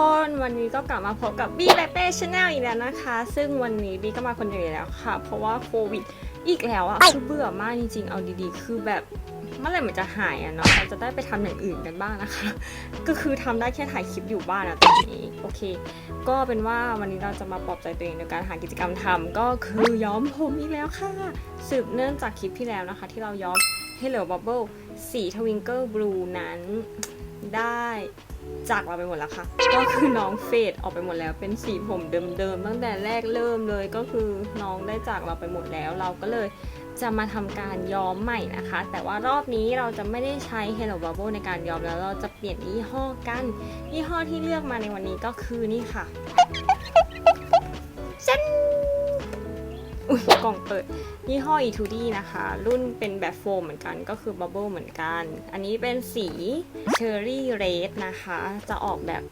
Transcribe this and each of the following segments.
คนวันนี้ก็กลับมาพบกับบีและเต้ชาแนลอีกแล้วนะคะ ซึ่งวันนี้บีก็มาคนเดียวอีกแล้วค่ะ เพราะว่าโควิดอีกแล้วอะคือเบื่อมากจริงๆ เอาดีๆ คือแบบเมื่อไหร่มันจะหายอะเนาะเราจะได้ไปทำอย่างอื่นกันบ้างนะคะ ก็คือทำได้แค่ถ่ายคลิปอยู่บ้านอะตอนนี้โอเค ก็เป็นว่าวันนี้เราจะมาปลอบใจตัวเองในการหากิจกรรมทำก็คือย้อมผมอีกแล้วค่ะ สืบเนื่องจากคลิปที่แล้วนะคะ ที่เราย้อม Hello Bubble สีทวิงเกิลบลูนั้นได้จากเราไปหมดแล้วค่ะ ก็คือน้องเฟดออกไปหมดแล้ว เป็นสีผมเดิมๆตั้งแต่แรกเริ่มเลยก็คือน้องได้จากเราไปหมดแล้ว เราก็เลยจะมาทำการย้อมใหม่นะคะ แต่ว่ารอบนี้เราจะไม่ได้ใช้ Hello Bubble ในการย้อมแล้ว เราจะเปลี่ยนยี่ห้อกัน ยี่ห้อที่เลือกมาในวันนี้ก็คือนี่ค่ะเซน อุ้ยกล่องเปิด ยี่ห้อ E2D นะคะ รุ่นเป็นแบบโฟมเหมือนกันก็คือบับเบิลเหมือนกัน อันนี้เป็นสีเชอร์รี่เรดนะคะ จะออกแบบ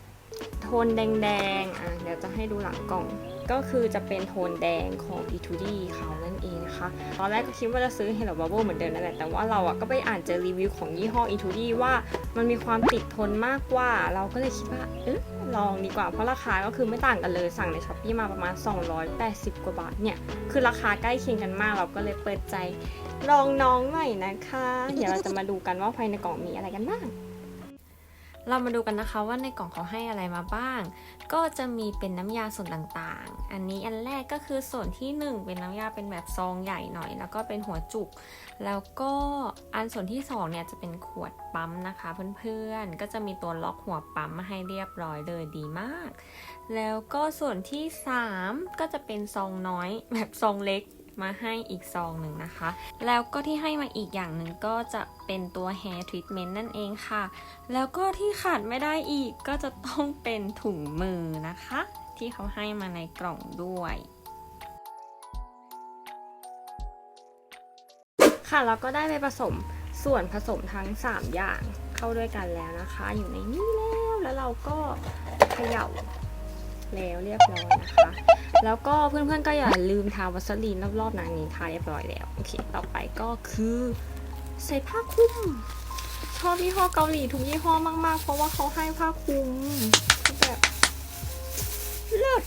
โทนแดงๆ อะ เดี๋ยวจะให้ดูหลังกล่อง ก็คือจะเป็นโทนแดงของ E2D เขานั่นเองนะคะ ตอนแรกก็คิดว่าจะซื้อ Hello Bubble เหมือนเดิมนั่นแหละแต่ว่าเราอะก็ไปอ่านเจอรีวิวของยี่ห้อ E2D ว่ามันมีความติดทนมากกว่า เราก็เลยคิดว่าเอ๊ะลองดีกว่าเพราะราคาก็คือไม่ต่างกันเลยสั่งในช้อปปี้มาประมาณ 280 กว่าบาทเนี่ย คือราคาใกล้เคียงกันมากเราก็เลยเปิดใจลองน้องหน่อยนะคะ เดี๋ยวเราจะมาดูกันว่าภายในกล่องมีอะไรกันบ้าง เรามาดูกันนะคะว่าในกล่องเขาให้อะไรมาบ้าง ก็จะมีเป็นน้ำยาส่วนต่างๆ อันนี้อันแรกก็คือส่วนที่ 1 เป็นน้ำยาเป็นแบบซองใหญ่หน่อย แล้วก็เป็นหัวจุก แล้วก็อันส่วนที่2เนี่ยจะเป็นขวดปั๊มนะคะเพื่อนๆ ก็จะมีตัวล็อกหัวปั๊มมาให้เรียบร้อยเลยดีมาก แล้วก็ส่วนที่ 3 ก็จะเป็นซองน้อยแบบซองเล็ก มาให้อีกซองหนึ่งนะคะ แล้วก็ที่ให้มาอีกอย่างหนึ่งก็จะเป็นตัว hair treatment นั่นเองค่ะ แล้วก็ที่ขาดไม่ได้อีกก็จะต้องเป็นถุงมือนะคะ ที่เขาให้มาในกล่องด้วยค่ะแล้วก็ได้ไปผสมส่วนผสมทั้ง 3 อย่างเข้าด้วยกันแล้วนะคะ อยู่ในนี้แล้วแล้วเราก็เขย่าแล้วเรียบร้อยนะคะ แล้วก็เพื่อนๆก็อย่าลืมทาวัสลีนรอบๆนางนี้ทาเรียบร้อยแล้วโอเค ต่อไปก็คือใส่ผ้าคลุม ชอบยี่ห้อเกาหลีทุกยี่ห้อมากๆ เพราะว่าเขาให้ผ้าคลุมแบบเลิศ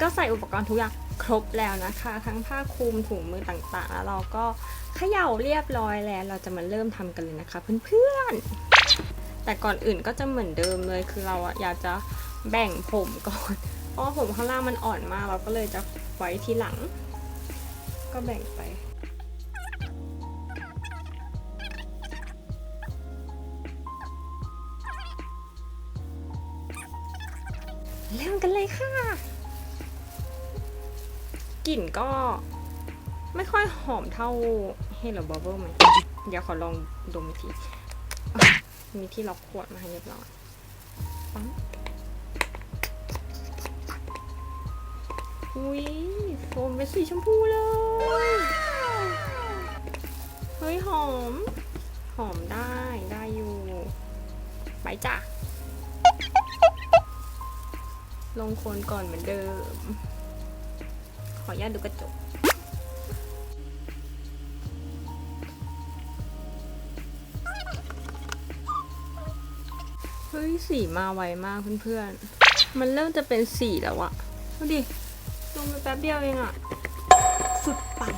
ก็ใส่อุปกรณ์ทุกอย่างครบแล้วนะคะ ทั้งผ้าคลุมถุงมือต่างๆ แล้วเราก็เขย่าเรียบร้อยแล้ว เราจะมาเริ่มทำกันเลยนะคะ เพื่อนๆแต่ก่อนอื่นก็จะเหมือนเดิมเลยคือเราอยากจะแบ่งผมก่อน เพราะผมข้างล่างมันอ่อนมากเราก็เลยจะไว้ทีหลัง ก็แบ่งไปเริ่มกันเลยค่ะ กลิ่นก็ไม่ค่อยหอมเท่าเฮล o บ Bubble ไหมเดี๋ยวขอลองดมอีกที มีที่ล็อกขวดมาให้เรียบร้อยปั๊ม อุ้ยโฟมเป็นสีชมพูเลย เฮ้ย หอม หอมได้ได้อยู่ ไปจ้ะ ลงโคนก่อนเหมือนเดิม ขออนุญาตดูกระจกเฮ้ยสีมาไวมากเพื่อนๆ มันเริ่มจะเป็นสีแล้วอะดูดิ งไปแป๊บเดียวเองอะสุดปัง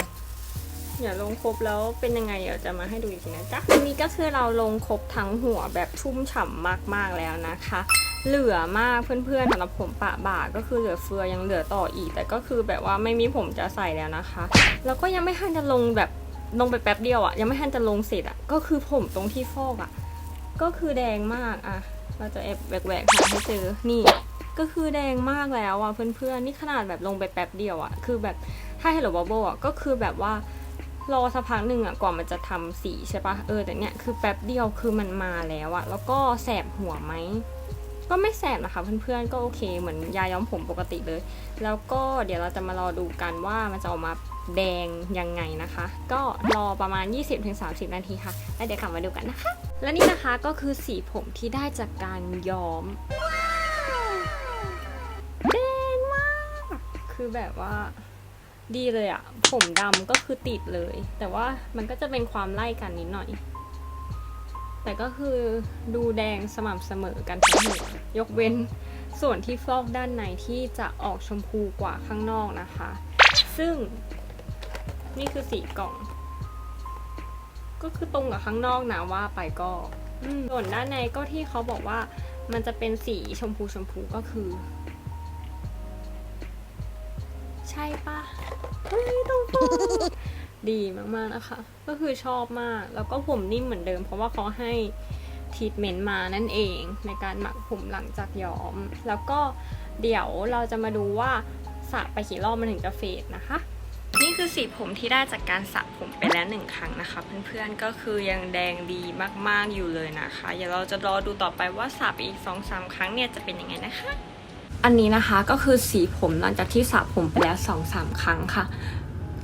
อย่าลงครบแล้วเป็นยังไงเดี๋ยวจะมาให้ดูอีกทีนะจ๊ะอันนี้ก็คือเราลงครบทั้งหัวแบบชุ่มฉ่ำมากๆแล้วนะคะ เหลือมากเพื่อนๆสำหรับผมปะบ่าก็คือเหลือเฟือยังเหลือต่ออีก แต่ก็คือแบบว่าไม่มีผมจะใส่แล้วนะคะ แล้วก็ยังไม่ทันจะลงแบบลงไปแป๊บเดียวอะ่ะยังไม่ทันจะลงเสร็จอะ่ะก็คือผมตรงที่ฟอกอะ่ะ ก็คือแดงมากอะ เราจะแอบแหวกๆหาให้เจอนี่ ก็คือแดงมากแล้วอะเพื่อนๆ นี่ขนาดแบบลงไปแป๊บเดียวอะ คือแบบถ้า Hello Bubble อะก็คือแบบว่ารอสักพักหนึ่งอะกว่ามันจะทำสีใช่ปะเออแต่เนี้ยคือแป๊บเดียวคือมันมาแล้วอะ แล้วก็แสบหัวไหมก็ไม่แสบนะคะเพื่อนๆก็โอเคเหมือนยาย้อมผมปกติเลย แล้วก็เดี๋ยวเราจะมารอดูกันว่ามันจะออกมาแดงยังไงนะคะ ก็รอประมาณ 20-30 นาทีค่ะ แล้วเดี๋ยวกลับมาดูกันนะคะ และนี่นะคะก็คือสีผมที่ได้จากการย้อม คือแบบว่าดีเลยอะผมดำก็คือติดเลย แต่ว่ามันก็จะเป็นความไล่กันนิดหน่อย แต่ก็คือดูแดงสม่ำเสมอกันทั้งหัวยกเว้นส่วนที่ฟอกด้านในที่จะออกชมพูกว่าข้างนอกนะคะ ซึ่งนี่คือสีกล่อง ก็คือตรงกับข้างนอกนะว่าไปก็ส่วนด้านในก็ที่เขาบอกว่ามันจะเป็นสีชมพูชมพูก็คือ ใช่ปะเฮ้ยตรงปกดีมากๆนะคะ ก็คือชอบมาก แล้วก็ผมนิ่มเหมือนเดิม เพราะว่าเขาให้ทีทเมนต์มานั่นเองในการหมักผมหลังจากย้อม แล้วก็เดี๋ยวเราจะมาดูว่าสระไปกี่รอบมันถึงจะเฟดนะคะ นี่คือสีผมที่ได้จากการสระผมไปแล้วหนึ่งครั้งนะคะ เพื่อนๆก็คือยังแดงดีมากๆอยู่เลยนะคะ เดี๋ยวเราจะรอดูต่อไปว่าสระไปอีกสองสามครั้งเนี่ยจะเป็นยังไงนะคะ อันนี้นะคะก็คือสีผมหลังจากที่สระผมไปแล้วสองสามครั้งค่ะ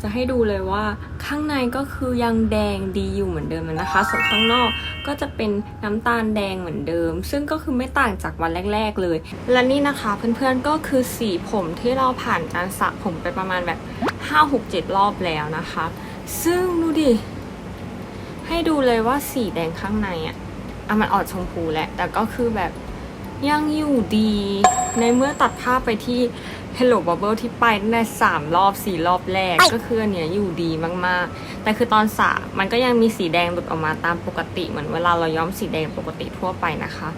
จะให้ดูเลยว่าข้างในก็คือยังแดงดีอยู่เหมือนเดิมนะคะ ส่วนข้างนอกก็จะเป็นน้ำตาลแดงเหมือนเดิม ซึ่งก็คือไม่ต่างจากวันแรก ๆ เลย และนี่นะคะเพื่อนๆก็คือสีผมที่เราผ่านการสระผมไปประมาณแบบ5 6 7 รอบแล้วนะคะ ซึ่งดูดิ ให้ดูเลยว่าสีแดงข้างในอะอะมันออกชมพูแหละ แต่ก็คือแบบ ยังอยู่ดี ในเมื่อตัดภาพไปที่ Hello Bubble ที่ไปตั้งแต่สามรอบสี่รอบแรกก็คืออันเนี้ยอยู่ดีมากๆ แต่คือตอนสระมันก็ยังมีสีแดงหลุดออกมาตามปกติ เหมือนเวลาเราย้อมสีแดงปกติทั่วไปนะคะ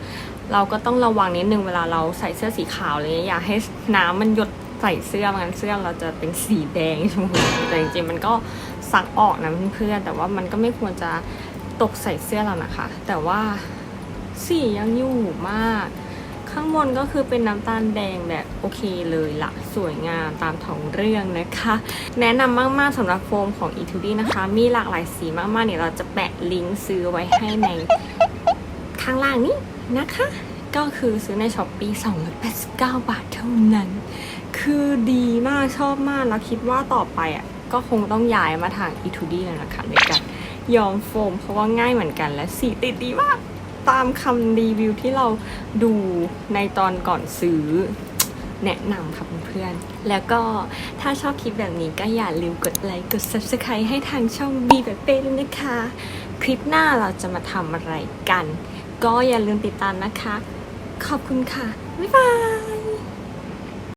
เราก็ต้องระวังนิดนึงเวลาเราใส่เสื้อสีขาวเลยอย่าให้น้ำมันหยดใส่เสื้อไมันเสื้อเราจะเป็นสีแดงชมพูแต่จริงๆมันก็ซักออกนะเพื่อนๆแต่ว่ามันก็ไม่ควรจะตกใส่เสื้อเรานะคะ แต่ว่าสียังอยู่มาก ข้างบนก็คือเป็นน้ำตาลแดงแบบโอเคเลยละสวยงามตามท้องเรื่องนะคะ แนะนำมากๆสำหรับโฟมของ e t u d y นะคะ มีหลากหลายสีมากๆเดี๋ยเราจะแปะลิงก์ซื้อไว้ให้ในข้างล่างนี้นะคะ ก็คือซื้อในช้อปปี้289 บาทเท่านั้น คือดีมากชอบมากแล้วคิดว่าต่อไปอะก็คงต้องย้ายมาทาง e t u d y แล้วนะคะในการย้อมโฟมเพราะว่าง่ายเหมือนกันและสีติดดีมาก ตามคำรีวิวที่เราดูในตอนก่อนซื้อ แนะนำค่ะเพื่อนๆแล้วก็ถ้าชอบคลิปแบบนี้ก็อย่าลืมกดไลค์กด subscribe ให้ทางช่อง B แบบเป้ด้วยนะคะ คลิปหน้าเราจะมาทำอะไรกัน ก็อย่าลืมติดตามนะคะ ขอบคุณค่ะ บ๊ายบาย